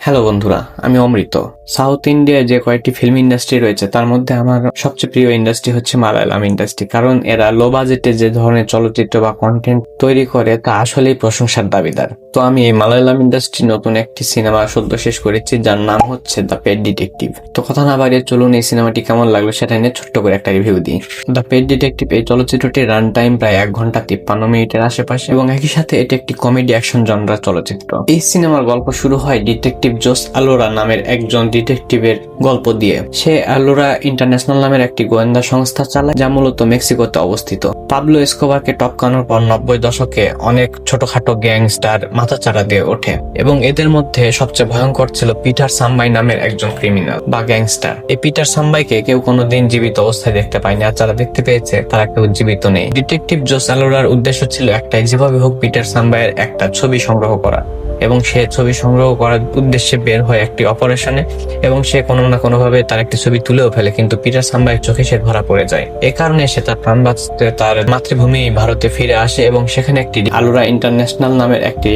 Hello বন্ধুরা আমি অমৃত। South ইন্ডিয়ায় যে কয়েকটি ফিল্ম ইন্ডাস্ট্রি রয়েছে, তার মধ্যে আমার সবচেয়ে প্রিয় ইন্ডাস্ট্রি হচ্ছে মালায়ালাম ইন্ডাস্ট্রি। কারণ এরা লো বাজেটে যে ধরনের চলচ্চিত্র বা কন্টেন্ট তৈরি করে, তা আসলেই প্রশংসার দাবিদার। তো আমি এই মালায়ালাম ইন্ডাস্ট্রি নতুন একটি সিনেমা সদ্য শেষ করেছি, যার নাম হচ্ছে দ্য পেট ডিটেকটিভ তো কথা না বাড়িয়ে চলুন এই সিনেমাটি কেমন লাগল সেটা নিয়ে ছোট্ট করে একটা রিভিউ দিই। দ্য পেট ডিটেকটিভ এই চলচ্চিত্রটির রান টাইম প্রায় এক ঘণ্টা তিপ্পান্ন মিনিটের আশেপাশে এবং একই সাথে এটি একটি কমেডি অ্যাকশন জনরা চলচ্চিত্র। এই সিনেমার গল্প শুরু হয় ডিটেকটিভ জোস আলোরা নামের একজন ডিটেকটিভের গল্প দিয়ে। সে আলোরা ইন্টারন্যাশনাল নামের একটি গোয়েন্দা সংস্থা চালায়, যা মূলত মেক্সিকোতে অবস্থিত। পাবলো এসকোবারকে টপকানোর পর নব্বই দশকে অনেক ছোটখাটো গ্যাংস্টার মাথাচাড়া দিয়ে ওঠে এবং এদের মধ্যে সবচেয়ে ভয়ঙ্কর ছিল পিটার সাম্বাই নামের একজন ক্রিমিনাল বা গ্যাংস্টার। এই পিটার সাম্বাইকে কেউ কোনোদিন জীবিত অবস্থায় দেখতে পায়নি, আর যারা দেখতে পেয়েছে, তারা কেউ জীবিত নেই। ডিটেকটিভ জোস আলোরার উদ্দেশ্য ছিল একটাই, যেভাবে হোক পিটার সাম্বাইয়ের একটা ছবি সংগ্রহ করা। এবং সে ছবি সংগ্রহ করার উদ্দেশ্যে বের হয় একটি অপারেশনে এবং সে কোনো না কোনোভাবে তার একটি ছবি তুলেও ফেলে, কিন্তু পিটার সাম্বাইয়ের চোখে সে ধরা পড়ে যায়। এ কারণে সে তার প্রাণ বাঁচতে তার মাতৃভূমি ভারতে ফিরে আসে এবং সেখানে একটি আলুরা ইন্টারন্যাশনাল নামের একটি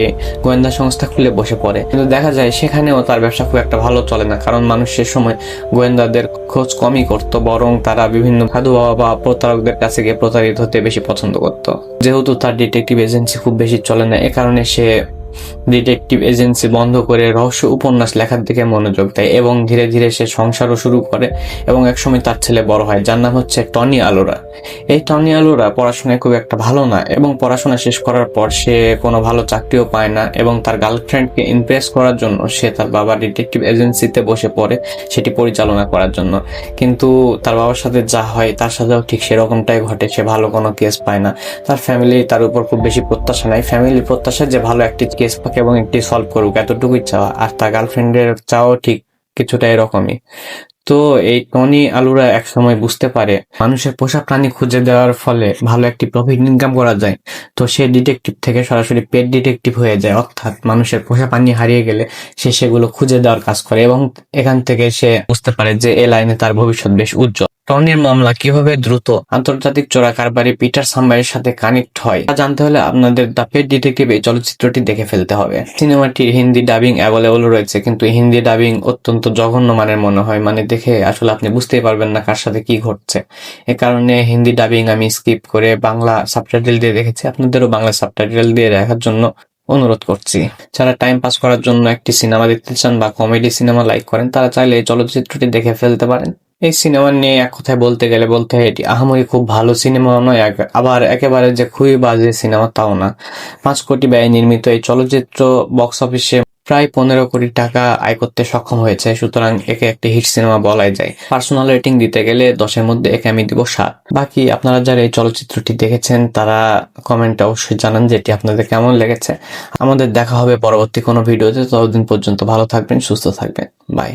গোয়েন্দা সংস্থা খুলে বসে পড়ে। কিন্তু দেখা যায় সেখানেও তার ব্যবসা খুব একটা ভালো চলে না, কারণ মানুষ সে সময় গোয়েন্দাদের খোঁজ কমই করত, বরং তারা বিভিন্ন সাধু বাবা বা প্রতারকদের কাছে গিয়ে প্রতারিত হতে বেশি পছন্দ করত। যেহেতু তার ডিটেকটিভ এজেন্সি খুব বেশি চলে না, এ কারণে সে ডিটেকটিভ এজেন্সি বন্ধ করে রহস্য উপন্যাস লেখার দিকে মনোযোগ দেয় এবং ধীরে ধীরে সে সংসারও শুরু করে এবং একসময় তার ছেলে বড় হয়, যার নাম হচ্ছে টনি আলোরা। এই টনি আলোরা পড়াশোনায় খুব একটা ভালো না এবং পড়াশোনা শেষ করার পর সে কোনো ভালো চাকরিও পায় না এবং তার গার্লফ্রেন্ডকে ইমপ্রেস করার জন্য সে তার বাবা ডিটেকটিভ এজেন্সিতে বসে পড়ে সেটি পরিচালনা করার জন্য। কিন্তু তার বাবার সাথে যা হয় তার সাথেও ঠিক সেরকমটাই ঘটে, সে ভালো কোনো কেস পায় না। তার ফ্যামিলি তার উপর খুব বেশি প্রত্যাশা নেয় ফ্যামিলির প্রত্যাশা যে ভালো একটি কেস এবং একটি সলভ করুক, এতটুকুই চাওয়া। আর তার গার্লফ্রেন্ডের চাও ঠিক কিছুটা এরকমই। তো এই টনি আলুরা একসময় বুঝতে পারে, মানুষের পোষা প্রাণী খুঁজে দেওয়ার ফলে ভালো একটি প্রফিট ইনকাম করা যায়। তো সে ডিটেকটিভ থেকে সরাসরি পেট ডিটেকটিভ হয়ে যায়। অর্থাৎ মানুষের পোষা প্রাণী হারিয়ে গেলে সে সেগুলো খুঁজে দেওয়ার কাজ করে এবং এখান থেকে সে বুঝতে পারে যে এ লাইনে তার ভবিষ্যৎ বেশ উজ্জ্বল। টনির মামলা কীভাবে দ্রুত আন্তর্জাতিক চোরা কারবারি পিটার সাম্বাইয়ের সাথে কানেক্ট হয়, তা জানতে হলে আপনাদের দ্য পেট ডিটেকটিভ এই চলচ্চিত্রটি দেখে ফেলতে হবে। সিনেমাটির হিন্দি ডাবিং অ্যাভেলেবল রয়েছে, কিন্তু হিন্দি ডাবিং অত্যন্ত জঘন্য মানের মনে হয় মানে দেখে আসলে আপনি বুঝতেই পারবেন না কার সাথে কি ঘটছে। এ কারণে হিন্দি ডাবিং আমি স্কিপ করে বাংলা সাবটাইটেল দিয়ে দেখেছি, আপনাদেরও বাংলা সাবটাইটেল দিয়ে দেখার জন্য অনুরোধ করছি। যারা টাইম পাস করার জন্য একটি সিনেমা দেখতে চান বা কমেডি সিনেমা লাইক করেন, তারা চাইলে এই চলচ্চিত্রটি দেখে ফেলতে পারেন। এই সিনেমা নিয়ে এক কথায় বলতে গেলে বলতে হয়, এটি আহামরি খুব ভালো সিনেমাও নয়। আবার একেবারে যে খুবই বাজে সিনেমা তাও না। পাঁচ কোটি ব্যয় নির্মিত এই চলচ্চিত্র বক্স অফিসে প্রায় পনেরো কোটি টাকা আয় করতে সক্ষম হয়েছে, সুতরাং একে একটি হিট সিনেমা বলাই যায়। পার্সোনাল রেটিং দিতে গেলে দশের মধ্যে একে আমি দিব সাত। বাকি আপনারা যারা এই চলচ্চিত্রটি দেখেছেন, তারা কমেন্টে অবশ্যই জানান যে এটি আপনাদের কেমন লেগেছে। আমাদের দেখা হবে পরবর্তী কোনো ভিডিওতে। ততদিন পর্যন্ত ভালো থাকবেন, সুস্থ থাকবেন। বাই